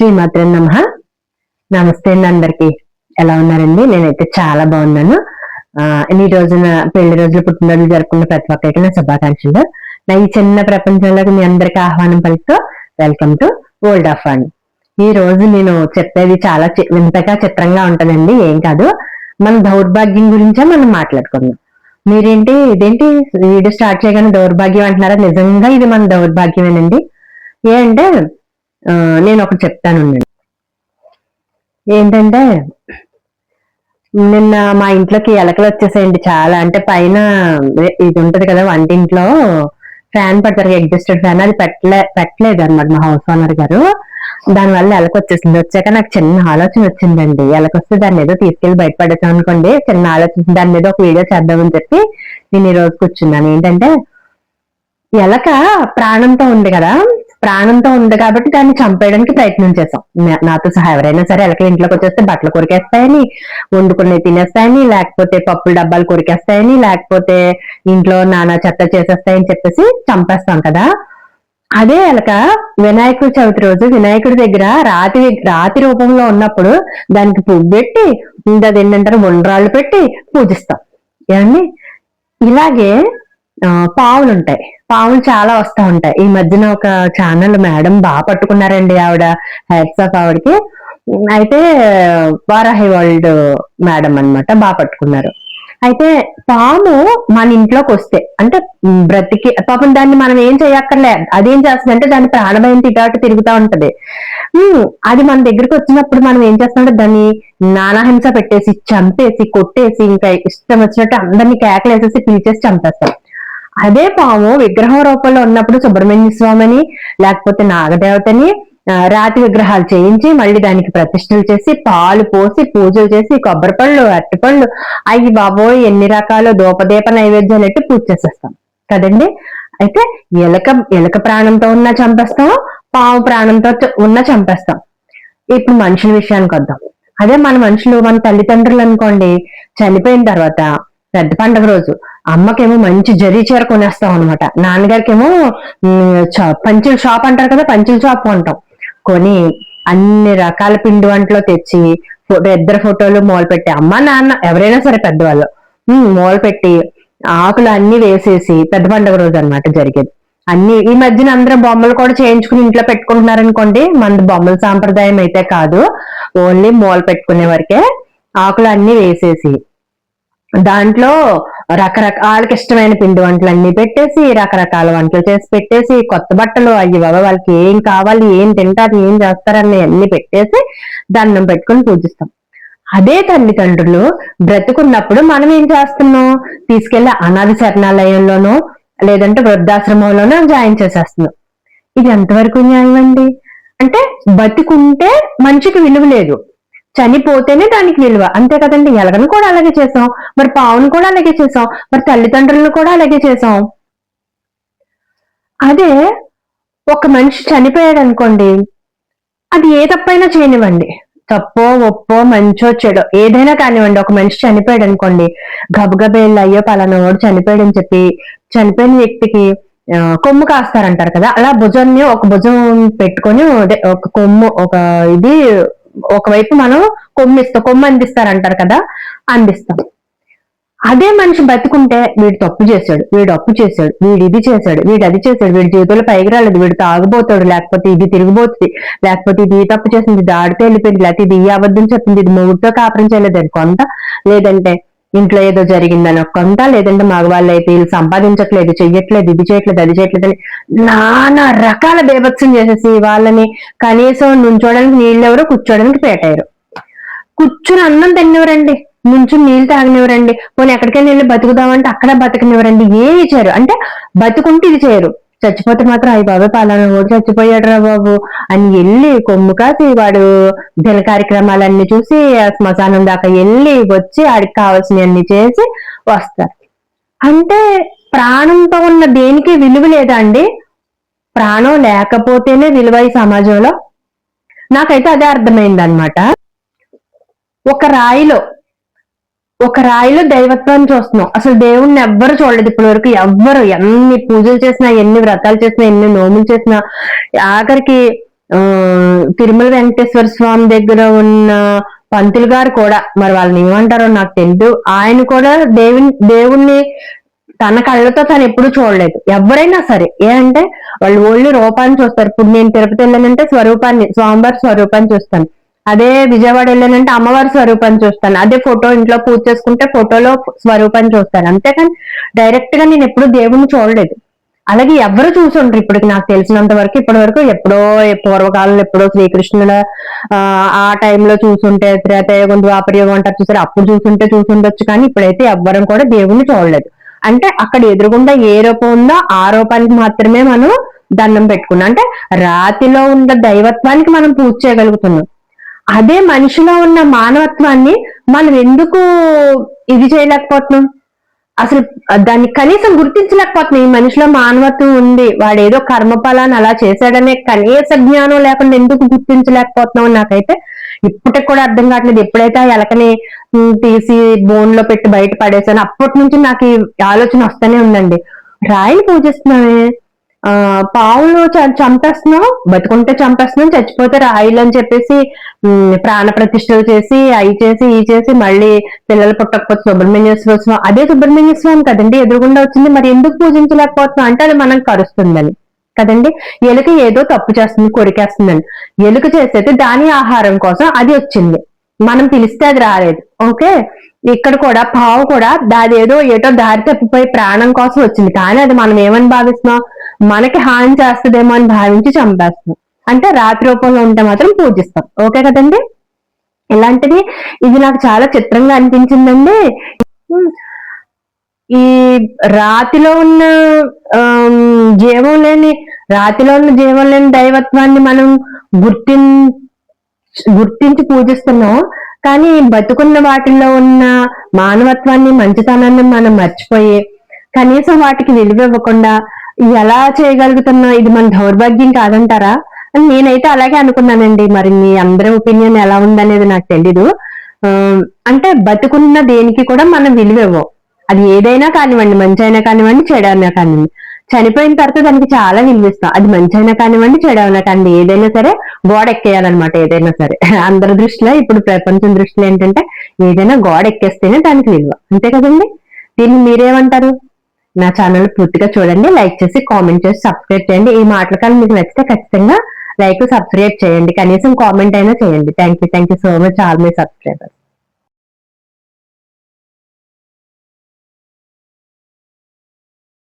శ్రీమాత్ర నమ. నమస్తే అండి అందరికి. ఎలా ఉన్నారండి? నేనైతే చాలా బాగున్నాను. ఈ రోజున పెళ్ళి రోజులు పుట్టినరోజులు జరుపుకున్న ప్రతి ఒక్కరికి నా శుభాకాంక్షలు. నా ఈ చిన్న ప్రపంచంలోకి మీ అందరికి ఆహ్వానం పలుకుతూ welcome to world of fund ఈ రోజు నేను చెప్పేది చాలా చి- వింతగా చిత్రంగా ఉంటుందండి. ఏం కాదు. మన దౌర్భాగ్యం గురించే మనం మాట్లాడుకుందాం. మీరేంటి ఇదేంటి? వీడియో స్టార్ట్ చేయగానే దౌర్భాగ్యం అంటున్నారా? నిజంగా ఇది మన దౌర్భాగ్యమేనండి? ఏ అంటే నేను ఒకటి చెప్తాను ఏంటంటే నిన్న మా ఇంట్లోకి ఎలకలు వచ్చేసాయండి చాలా. అంటే పైన ఇది ఉంటది కదా వంటింట్లో ఫ్యాన్ పెడతారు ఎగ్జిస్టెడ్ ఫ్యాన్. అది పెట్టలే పెట్టలేదు అనమాట మా హౌస్ ఓనర్ గారు. దాని వల్ల ఎలక వచ్చేసింది. వచ్చాక నాకు చిన్న ఆలోచన వచ్చిందండి. ఎలక వస్తే దాన్ని ఏదో తీసుకెళ్ళి బయటపడేసాం అనుకోండి. చిన్న ఆలోచన దాని మీద ఒక వీడియో చేద్దామని చెప్పి నేను ఈ రోజు కూర్చున్నాను. ఏంటంటే ఎలక ప్రాణంతో ఉంది కదా. ప్రాణంతో ఉంది కాబట్టి దాన్ని చంపేయడానికి ప్రయత్నం చేసాం నాతో సహా ఎవరైనా సరే ఎలకలు ఇంట్లోకి వచ్చేస్తే బట్టలు కొరికేస్తాయని వండుకునే తినేస్తాయని లేకపోతే పప్పుల డబ్బాలు కొరికేస్తాయని లేకపోతే ఇంట్లో నానా చెత్త చేసేస్తాయని చెప్పేసి చంపేస్తాం కదా. అదే ఎలక వినాయకుడి చవితి రోజు వినాయకుడి దగ్గర రాతి రాతి రూపంలో ఉన్నప్పుడు దానికి పువ్వు పెట్టి ఇంకా అది ఏంటంటారు ఉండ్రాళ్ళు పెట్టి పూజిస్తాం. ఏమండి? ఇలాగే పావులు ఉంటాయి పావులు చాలా వస్తా ఉంటాయి. ఈ మధ్యన ఒక ఛానల్ మేడం బాగా పట్టుకున్నారండి ఆవిడ. హెడ్స్ ఆఫ్ ఆవిడకి. అయితే వారాహి వరల్డ్ మేడం అన్నమాట బాగా పట్టుకున్నారు. అయితే పాము మన ఇంట్లోకి వస్తే అంటే బ్రతికి పాపం దాన్ని మనం ఏం చేయక్కర్లే. అదేం చేస్తుంది అంటే దాని ప్రాణభయం తిగాటు తిరుగుతా ఉంటది. అది మన దగ్గరికి వచ్చినప్పుడు మనం ఏం చేస్తామంటే దాన్ని నానాహింస పెట్టేసి చంపేసి కొట్టేసి ఇంకా ఇష్టం వచ్చినట్టు అందరినీ కేకలేసేసి పిలిచేసి చంపేస్తాం. అదే పాము విగ్రహం రూపంలో ఉన్నప్పుడు సుబ్రహ్మణ్య స్వామిని లేకపోతే నాగదేవతని రాతి విగ్రహాలు చేయించి మళ్ళీ దానికి ప్రతిష్టలు చేసి పాలు పోసి పూజలు చేసి కొబ్బరి పళ్ళు అరటిపళ్ళు అయ్యి బాబోయ్ ఎన్ని రకాల దూపదీప నైవేద్యాలు ఎట్టి పూజ చేసేస్తాం. కదండి? అయితే ఎలక ఎలక ప్రాణంతో ఉన్నా చంపేస్తాం పాము ప్రాణంతో ఉన్న ఉన్నా చంపేస్తాం. ఇప్పుడు మనుషుల విషయానికి వద్దాం. అదే మన మనుషులు మన తల్లిదండ్రులు అనుకోండి చనిపోయిన తర్వాత పెద్ద పండగ రోజు అమ్మకేమో మంచి జరీ చీర కొనేస్తాం అనమాట నాన్నగారికేమో పంచుల షాప్ అంటారు కదా పంచుల షాప్ కొంటాం. కొని అన్ని రకాల పిండి వంటలు తెచ్చి ఇద్దరు ఫోటోలు మొదలు పెట్టి అమ్మ నాన్న ఎవరైనా సరే పెద్దవాళ్ళు మొదలు పెట్టి ఆకులు అన్ని వేసేసి పెద్ద పండగ రోజు అన్నమాట జరిగేది. అన్ని ఈ మధ్యన అందరూ బొమ్మలు కూడా చేయించుకుని ఇంట్లో పెట్టుకుంటున్నారు అనుకోండి మన బొమ్మల సాంప్రదాయం అయితే కాదు. ఓన్లీ మూల పెట్టుకునే వరకే ఆకులు అన్ని వేసేసి దాంట్లో రకరకాల వాళ్ళకి ఇష్టమైన పిండి వంటలు అన్ని పెట్టేసి రకరకాల వంటలు చేసి పెట్టేసి కొత్త బట్టలు అయ్యి బాబా వాళ్ళకి ఏం కావాలి ఏం తింటారు ఏం చేస్తారని అన్ని పెట్టేసి దండం పెట్టుకుని పూజిస్తాం. అదే తల్లిదండ్రులు బ్రతుకున్నప్పుడు మనం ఏం చేస్తున్నాం? తీసుకెళ్ళి అనాథ శరణాలయంలోనో లేదంటే వృద్ధాశ్రమంలోనో జాయిన్ చేసేస్తున్నాం. ఇది ఎంతవరకు న్యాయం అండి అంటే బతికుంటే మనిషికి విలువ లేదు. చనిపోతేనే దానికి విలువ అంతే కదండి ఎలగను కూడా అలాగే చేసాం. మరి పావును కూడా అలాగే చేసాం. మరి తల్లిదండ్రులను కూడా అలాగే చేసాం. అదే ఒక మనిషి చనిపోయాడు అనుకోండి అది ఏ తప్పైనా చేయనివ్వండి. తప్పో ఒప్పో మంచో చెడో ఏదైనా కానివ్వండి ఒక మనిషి చనిపోయాడు అనుకోండి గబగబేళ్ళు అయ్యో పలానా వాడు చనిపోయాడు అని చెప్పి చనిపోయిన వ్యక్తికి కొమ్ము కాస్తారంటారు కదా అలా భుజాన్ని ఒక భుజం పెట్టుకొని అదే ఒక కొమ్ము ఒక ఇది ఒకవైపు మనం కొమ్ము కొమ్మ అందిస్తారు అంటారు కదా అందిస్తాం. అదే మనిషి బతుకుంటే వీడు తప్పు చేశాడు వీడు అప్పు చేశాడు వీడు ఇది చేశాడు వీడు అది చేశాడు వీడి జీవితంలో పైకి రాలేదు వీడు తాగుబోతాడు లేకపోతే ఇది తిరిగిపోతుంది లేకపోతే ఇది తప్పు చేసింది ఇది ఆడితే వెళ్ళిపోయింది లేకపోతే ఇది ఈ అబద్ధం చెప్పింది ఇది మూడుతో కాపురం చేయలేదని కొంత లేదంటే ఇంట్లో ఏదో జరిగిందని కొంత లేదంటే మగవాళ్ళు అయితే వీళ్ళు సంపాదించట్లేదు చెయ్యట్లేదు ఇది చేయట్లేదు అది చేయట్లేదు అని నానా రకాల బేభత్సం చేసేసి వాళ్ళని కనీసం నుంచోడానికి నీళ్ళు ఎవరు కూర్చోడానికి పేటయ్యారు కూర్చుని అన్నం తిన్నవరండి? నుంచి నీళ్ళు తాగనివ్వరండి పోనీ ఎక్కడికైనా వెళ్ళి బతుకుదామంటే అక్కడ బతకనివ్వరండి? ఏమి చేయరు. అంటే బతుకుంటే ఇది చేయరు. చచ్చిపోతే మాత్రం అయ్యి బాబా పలానా కూడా చచ్చిపోయాడు రా బాబు అని వెళ్ళి కొమ్ము కాసి వాడు దిన కార్యక్రమాలన్నీ చూసి ఆ శ్మశానం దాకా వెళ్ళి వచ్చి ఆడికి కావాల్సినవన్నీ చేసి వస్తారు. అంటే ప్రాణంతో ఉన్న దేనికి విలువ లేదా అండి? ప్రాణం లేకపోతేనే విలువ ఈ సమాజంలో? నాకైతే అదే అర్థమైంది అనమాట ఒక రాయిలో ఒక రాయిలో దైవత్వాన్ని చూస్తున్నాం. అసలు దేవుణ్ణి ఎవ్వరు చూడలేదు ఇప్పటి వరకు ఎవ్వరు ఎన్ని పూజలు చేసినా ఎన్ని వ్రతాలు చేసినా ఎన్ని నోములు చేసినా ఆఖరికి ఆ, తిరుమల వెంకటేశ్వర స్వామి దగ్గర ఉన్న పంతులు గారు కూడా మరి వాళ్ళని ఏమంటారో నాకు తెలియదు ఆయన కూడా దేవుని దేవుణ్ణి తన కళ్ళతో తను ఎప్పుడు చూడలేదు. ఎవరైనా సరే. ఏ అంటే వాళ్ళు ఓన్లీ రూపాన్ని చూస్తారు. ఇప్పుడు నేను తిరుపతి వెళ్ళానంటే స్వరూపాన్ని స్వామివారి స్వరూపాన్ని చూస్తాను. అదే విజయవాడ వెళ్ళానంటే అమ్మవారి స్వరూపాన్ని చూస్తాను. అదే ఫోటో ఇంట్లో పూజ చేసుకుంటే ఫోటోలో స్వరూపాన్ని చూస్తాను. అంతేకాని డైరెక్ట్గా నేను ఎప్పుడు దేవుణ్ణి చూడలేదు. అలాగే ఎవరు చూసుండ్రు ఇప్పటికి నాకు తెలిసినంత వరకు ఇప్పటి వరకు ఎప్పుడో పూర్వకాలంలో ఎప్పుడో శ్రీకృష్ణుల ఆ, ఆ టైంలో చూసుంటే త్రేతయుగం ద్వాపరయుగం అంటారు చూసారు? అప్పుడు చూసుంటే చూసుండొచ్చు కానీ ఇప్పుడైతే ఎవ్వరం కూడా దేవుణ్ణి చూడలేదు. అంటే అక్కడ ఎదురుగుండా ఏ రూపం ఉందో ఆ రూపానికి మాత్రమే మనం దండం పెట్టుకున్నాం. అంటే రాతిలో ఉన్న దైవత్వానికి మనం పూజ చేయగలుగుతున్నాం. అదే మనిషిలో ఉన్న మానవత్వాన్ని మనం ఎందుకు ఇది చేయలేకపోతున్నాం? అసలు దాన్ని కనీసం గుర్తించలేకపోతున్నాం. ఈ మనిషిలో మానవత్వం ఉంది. వాడు ఏదో కర్మఫలాన్ని అలా చేశాడనే కనీస జ్ఞానం లేకుండా ఎందుకు గుర్తించలేకపోతున్నాం నాకైతే ఇప్పటికి కూడా అర్థం కావట్లేదు. ఎప్పుడైతే ఆ ఎలకని తీసి బోన్లో పెట్టి బయట పడేసాను అప్పటి నుంచి నాకు ఈ ఆలోచన వస్తూనే ఉందండి. రాయిని పూజిస్తున్నామే పావులు చంపేస్తున్నావు చంపేస్తున్నాం బతుకుంటే చంపేస్తున్నాం చచ్చిపోతే రాయిలు అని చెప్పేసి ప్రాణ ప్రతిష్టలు చేసి అవి చేసి ఈ చేసి మళ్ళీ పిల్లలు పుట్టకపోతే సుబ్రహ్మణ్యేశ్వర స్వామి అదే సుబ్రహ్మణ్య స్వామి కదండి ఎదురుగుండా వచ్చింది. మరి ఎందుకు పూజించలేకపోతున్నాం అంటే అది మనం కరుస్తుందని. కదండి ఎలుక ఏదో తప్పు చేస్తుంది కొరికేస్తుందని. ఎలుక చేసేది దాని ఆహారం కోసం అది వచ్చింది. మనం పిలిస్తే అది రాలేదు. ఓకే? ఇక్కడ కూడా పావు కూడా దాది ఏదో ఏటో దారి తప్పిపోయి ప్రాణం కోసం వచ్చింది. కానీ అది మనం ఏమని భావిస్తున్నాం? మనకి హాని చేస్తుందేమో అని భావించి చంపేస్తాం. అంటే రాత్రి రూపంలో ఉంటే మాత్రం పూజిస్తాం. ఓకే కదండి? ఇలాంటిది ఇది నాకు చాలా చిత్రంగా అనిపించిందండి. ఈ రాతిలో ఉన్న జీవం లేని రాతిలో ఉన్న జీవం లేని దైవత్వాన్ని మనం గుర్తిం గుర్తించి పూజిస్తున్నాం. కానీ బతుకున్న వాటిల్లో ఉన్న మానవత్వాన్ని మంచితనాన్ని మనం మర్చిపోయి కనీసం వాటికి విలువ ఇవ్వకుండా ఎలా చేయగలుగుతున్నా? ఇది మన దౌర్భాగ్యం కాదంటారా? అని నేనైతే అలాగే అనుకున్నానండి. మరి మీ అందరి ఒపీనియన్ ఎలా ఉందనేది నాకు తెలీదు. అంటే బతుకున్న దేనికి కూడా మనం విలువేవో అది ఏదైనా కానివ్వండి మంచి అయినా కానివ్వండి చెడైనా కానివ్వండి. చనిపోయిన తర్వాత దానికి చాలా విలువిస్తాం అది మంచి అయినా కానివ్వండి చెడైనా కానివ్వండి ఏదైనా సరే గోడ ఎక్కేయాలన్నమాట ఏదైనా సరే. అందరి దృష్టిలో ఇప్పుడు ప్రపంచం దృష్టిలో ఏంటంటే ఏదైనా గోడ ఎక్కేస్తేనే దానికి విలువ. అంతే కదండి? దీన్ని మీరేమంటారు? నా ఛానల్ పూర్తిగా చూడండి లైక్ చేసి కామెంట్ చేసి సబ్స్క్రైబ్ చేయండి. ఈ మాటల కానీ మీకు నచ్చితే ఖచ్చితంగా లైక్ సబ్స్క్రైబ్ చేయండి. కనీసం కామెంట్ అయినా చేయండి. Thank you thank you so much all my subscribers